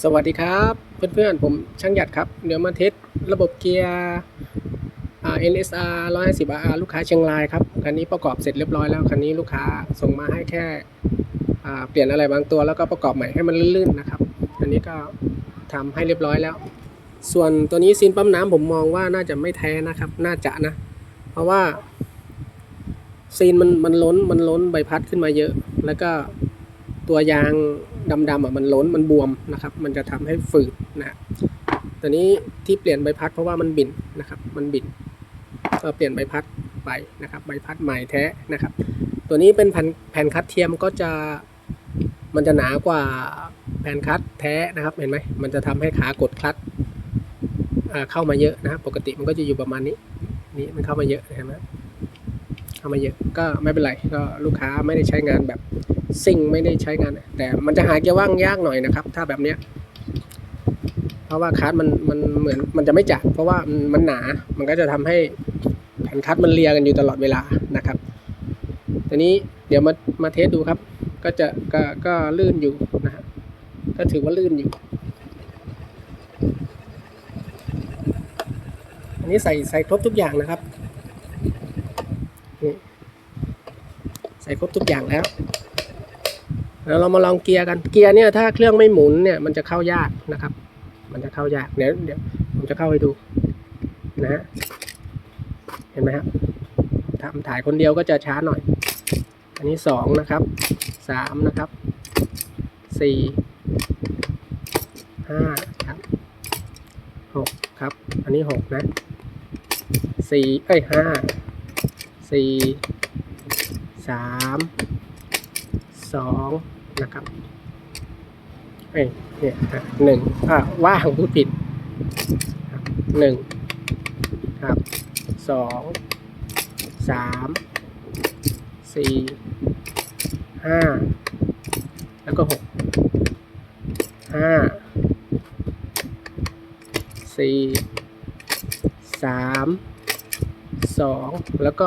สวัสดีครับ เพื่อนๆ ผมช่างหยัดครับ เดี๋ยวมาเทสระบบเกียร์ NSR 150 RR ลูกค้าเชียงรายครับ คันนี้ประกอบเสร็จเรียบร้อยแล้วคันนี้ลูกค้าส่งมาให้แค่เปลี่ยนอะไรบางตัวแล้วก็ประกอบใหม่ให้มันลื่นๆนะครับ อันนี้ก็ทำให้เรียบร้อยแล้ว ส่วนตัวนี้ซีนปั๊มน้ำผมมองว่าน่าจะไม่แท้นะครับ น่าจะนะ เพราะว่าซีนมันมันล้นมันล้นใบพัดขึ้นมาเยอะ แล้วก็ตัวยาง ดำๆอะมันล้นมันบวมนะครับ มันจะทำให้ฝืดนะฮะตัวนี้ที่เปลี่ยนใบพัดเพราะว่ามันบินนะครับ มันบินก็เปลี่ยนใบพัดไปนะครับ ใบพัดใหม่แท้นะครับ ตัวนี้เป็นแผ่นแผ่นคัดเทียมก็จะมันจะหนากว่าแผ่นคัดแท้นะครับ เห็นไหมมันจะทำให้ขากดคลัตเข้ามาเยอะนะปกติมันก็จะอยู่ประมาณนี้ นี่มันเข้ามาเยอะเห็นไหม เข้ามาเยอะก็ไม่เป็นไรก็ลูกค้าไม่ได้ใช้งานแบบซิ่งไม่ได้ใช้งาน แต่มันจะหาเกียร์ว่างยากหน่อยนะครับ ถ้าแบบเนี้ยเพราะว่าคัสมันมันเหมือนมันจะไม่จัดเพราะว่ามันหนามันก็จะทำให้แผ่นคัสมันเลียกันอยู่ตลอดเวลานะครับทีนี้เดี๋ยวมามาเทสดูครับ ก็จะก็ก็ลื่นอยู่นะฮะก็ถือว่าลื่นอยู่อันนี้ใส่ใส่ครบทุกอย่างนะครับ นี่ใส่ครบทุกอย่างแล้ว แล้วเรามาลองเกียร์กัน เกียร์เนี่ยถ้าเครื่องไม่หมุนเนี่ยมันจะเข้ายากนะครับ มันจะเข้ายาก เดี๋ยวเดี๋ยวผมจะเข้าให้ดูนะฮะ เห็นไหมครับทำถ่ายคนเดียวก็จะช้าหน่อย อันนี้สองนะครับสามนะครับสี่ห้าครับหกครับ อันนี้หกนะสี่เอ้ยห้า สี่สามสองนะครับเอ้ยเนี่ยอะหนึ่งอ่าว่างพูดผิดครับหนึ่งครับสองสามสี่ห้าแล้วก็หกห้าสี่สาม สองแล้วก็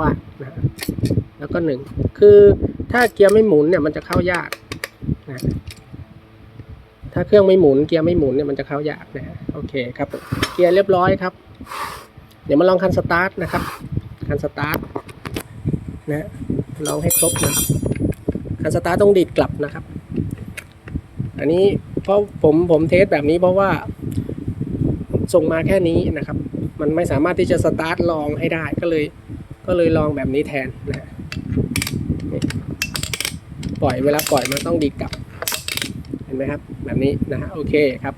วางนะฮะแล้วก็หนึ่งคือถ้าเกียร์ไม่หมุนเนี่ยมันจะเข้ายากนะถ้าเครื่องไม่หมุนเกียร์ไม่หมุนเนี่ยมันจะเข้ายากนะฮะโอเคครับเกียร์เรียบร้อยครับ เดี๋ยวมาลองคันสตาร์ทนะครับคันสตาร์ทนะลองให้ครบนะคันสตาร์ทต้องดีดกลับนะครับ อันนี้เพราะผมผมเทสแบบนี้เพราะว่า ส่งมาแค่นี้นะครับ มันไม่สามารถที่จะสตาร์ทลองให้ได้ก็เลยก็เลยลองแบบนี้แทนนะฮะปล่อยเวลาปล่อยมันต้องดีกลับ เห็นไหมครับ แบบนี้นะฮะโอเคครับ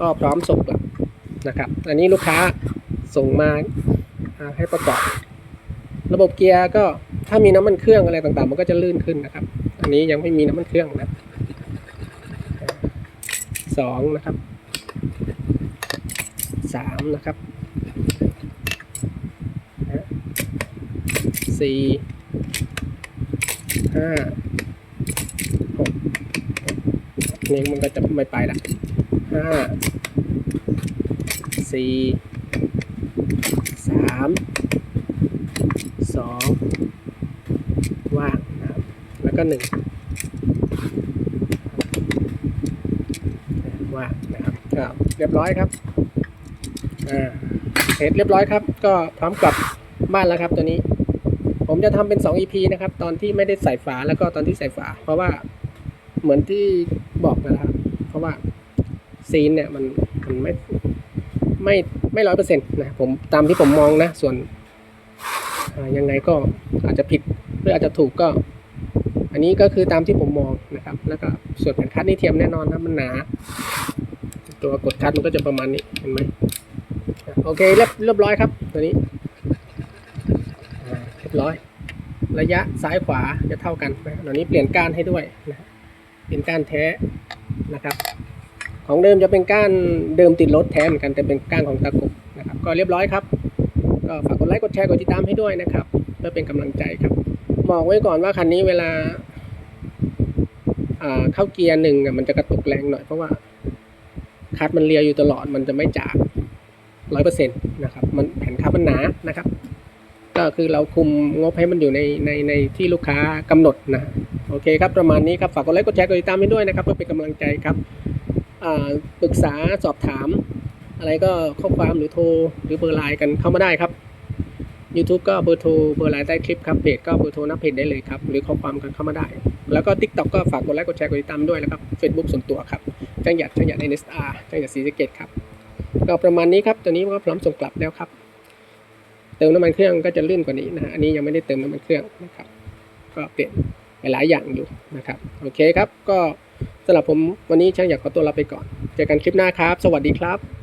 ก็พร้อมส่งกลับนะครับ อันนี้ลูกค้าส่งมาอ่าให้ประกอบ ระบบเกียร์ก็ถ้ามีน้ำมันเครื่องอะไรต่างๆ มันก็จะลื่นขึ้นนะครับ อันนี้ยังไม่มีน้ำมันเครื่องนะสองนะครับ สามนะครับสี่ห้าหกนี่มันก็จะไม่ไปละห้าสี่สามสองว่างนะครับแล้วก็หนึ่งว่างนะครับก็เรียบร้อยครับ เสร็จเรียบร้อยครับ ก็พร้อมกลับบ้านแล้วครับตัวนี้ ผมจะทำเป็น 2 EP นะครับ ตอนที่ไม่ได้ใส่ฝาแล้วก็ตอนที่ใส่ฝา เพราะว่าเหมือนที่บอกนะครับ เพราะว่าซีนเนี่ยมันมันไม่ไม่ไม่ร้อยเปอร์เซ็นต์นะผมตามที่ผมมองนะ ส่วนยังไงก็อาจจะผิดหรืออาจจะถูกก็ อันนี้ก็คือตามที่ผมมองนะครับ แล้วก็ส่วนแผ่นคัดนี่เทียมแน่นอนนะมันหนา ตัวกดคัดมันก็จะประมาณนี้เห็นไหม โอเคเรียบเรียบร้อยครับ ตัวนี้เรียบร้อย ระยะซ้ายขวาจะเท่ากันนะตอนนี้เปลี่ยนก้านให้ด้วยนะเป็นก้านแท้นะครับ ของเดิมจะเป็นก้านเดิมติดรถแท้เหมือนกันแต่เป็นก้านของตะกุกนะครับ ก็เรียบร้อยครับก็ฝากกดไลค์กดแชร์กดติดตามให้ด้วยนะครับเพื่อเป็นกำลังใจครับบอกไว้ก่อนว่าคันนี้เวลาเข้าเกียร์หนึ่งมันจะกระตุกแรงหน่อยเพราะว่าคัดมันเลียอยู่ตลอดมันจะไม่จ่า ร้อยเปอร์เซ็นต์นะครับมันแผ่นคัดมันหนานะครับ ก็คือเราคุมงบให้มันอยู่ในในในที่ลูกค้ากำหนดนะโอเคครับประมาณนี้ครับฝากกดไลค์กดแชร์กดติดตามให้ด้วยนะครับเพื่อเป็นกำลังใจครับอ่าปรึกษาสอบถาม อะไรก็ข้อความหรือโทรหรือเบอร์ไลน์กันเข้ามาได้ครับ YouTube ก็เบอร์โทรเบอร์ไลน์ใต้คลิปครับเพจก็เบอร์โทรหน้าเพจได้เลยครับหรือข้อความกันเข้ามาได้ แล้วก็ TikTok ก็ฝากกดไลค์กดแชร์กดติดตามด้วยแล้วครับ Facebook ส่วนตัวครับจังหยัดจังหยัด NSR จังหยัดศรีสเกดครับ ก็ประมาณนี้ครับตัวนี้ก็พร้อมส่งกลับแล้วครับ เติมน้ำมันเครื่องก็จะลื่นกว่านี้นะฮะอันนี้ยังไม่ได้เติมน้ำมันเครื่องนะครับ ก็เปลี่ยนไปหลายอย่างอยู่นะครับ โอเคครับ ก็สำหรับผมวันนี้ช่างอยากขอตัวลาไปก่อน เจอกันคลิปหน้าครับ สวัสดีครับ